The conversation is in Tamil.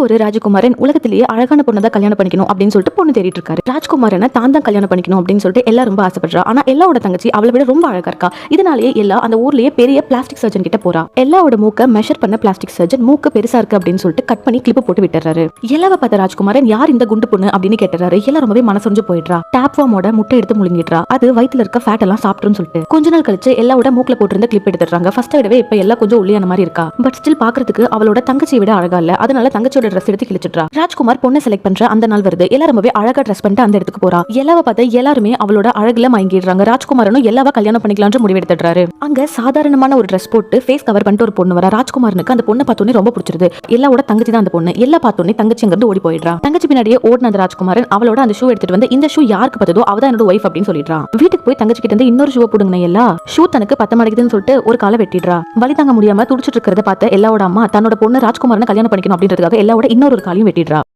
ஒரு ராஜகுமாரன் உலகத்திலேயே அழகான பொண்ணை தான் கல்யாணம் பண்ணிக்கணும் அப்படின்னு சொல்லிட்டு பொண்ணு தேடிட்டு இருக்காரு. ராஜ்குமாரனை தான் தான் கல்யாணம் பண்ணிக்கணும் அப்படின்னு சொல்லிட்டு எல்லாரும் ரொம்ப ஆசைப்படுறா. ஆனா எல்லாவோட தங்கச்சி அவளை விட ரொம்ப அழகா இருக்கா. இதனாலேயே எல்லா அந்த ஊர்லயே பெரிய பிளாஸ்டிக் சர்ஜன் கிட்ட போறா. எல்லாவோட மூக்க மெஷர் பண்ண பிளாஸ்டிக் சர்ஜன் மூக்கு பெருசா இருக்கு அப்படின்னு சொல்லிட்டு கட் பண்ணி கிளிப் போட்டு விட்டுறாரு. எல்லாவ பார்த்த ராஜ்குமாரன் யார் இந்த குண்டு பொண்ணு அப்படின்னு கேட்டுறாரு. எல்லாம் ரொம்பவே மனசொஞ்சு போயிடுறா. டேப் ஃபார்மோட முட்டை எடுத்து முழுங்கிடுறா. அது வயிற்றுல இருக்க ஃபேட் எல்லாம் சாப்பிட்டுன்னு சொல்லிட்டு. கொஞ்ச நாள் கழிச்சு எல்லாவோட மூக்குல போட்டிருந்த கிளிப் எடுத்துறாங்க ஃபர்ஸ்ட் விடவே இப்ப எல்லாம் கொஞ்சம் ஒல்லியான மாதிரி இருக்கா. பட் ஸ்டில் பாக்குறதுக்கு அவளோட தங்கச்சியை விட அழகா இல்ல. அதனால தங்கச்சியோட ட்ரெஸ் எடுத்து கிழிச்சிட்றா. ராஜ்குமார் பொண்ணை செலக்ட் பண்ற அந்த நாள் வருது. எல்லாருமே ரொம்பவே அழகா ட்ரெஸ் பண்ணிட்டு அந்த இடத்துக்கு போறா. எல்லாவ பார்த்து எல்லாருமே அவளோட அழகுல மயங்கிடுறாங்க. ராஜ்குமாரனும் எல்லாவா கல்யாணம் பண்ணிக்கலாம்னு முடிவெடுத்துறாரு அங்க சாதாரணமான ஒரு ட்ரெஸ் போட்டு ஃபேஸ் கவர் பண்ணிட்டு ஒரு பொண்ணு வரா. ராஜ்குமாரனுக்கு அந்த பொண்ணை பார்த்தோன்னே ரொம்ப பிடிச்சிருது. எல்லாவோட தங்கச்சி தான் அந்த பொண்ணு. எல்லா பார்த்தோன்னே தங்கச்சி அங்கிருந்து ஓடி போயிடுறா. தங்கச்சி பின்னாடியே ஓடின அந்த ராஜ்குமாரன் அவளோட அந்த ஷூ எடுத்துட்டு வந்து இந்த ஷூ யாருக்கு பார்த்ததோ அவ தான் என்னோட ஒய்ஃப் அப்படின்னு சொல்லிடுறான் வீட்டுக்கு போய் தங்கச்சி கிட்ட இருந்து இன்னொரு ஷூ போடுங்க எல்லா. ஷூ தனக்கு பத்த மாட்டேங்குதுன்னு சொல்லிட்டு ஒரு காலை வெட்டிடுறா. வழி தாங்க முடியாம துடிச்சிட்டு இருக்கிறத பார்த்த எல்லாவோட அம்மா தன்னோட பொண்ணு ராஜ்குமாரனை கல்யாணம் பண்ணிக்கணும் அப்படின்றதுக்காக எல்லாவோட இன்னொரு காலையும் வெட்டிடுறா.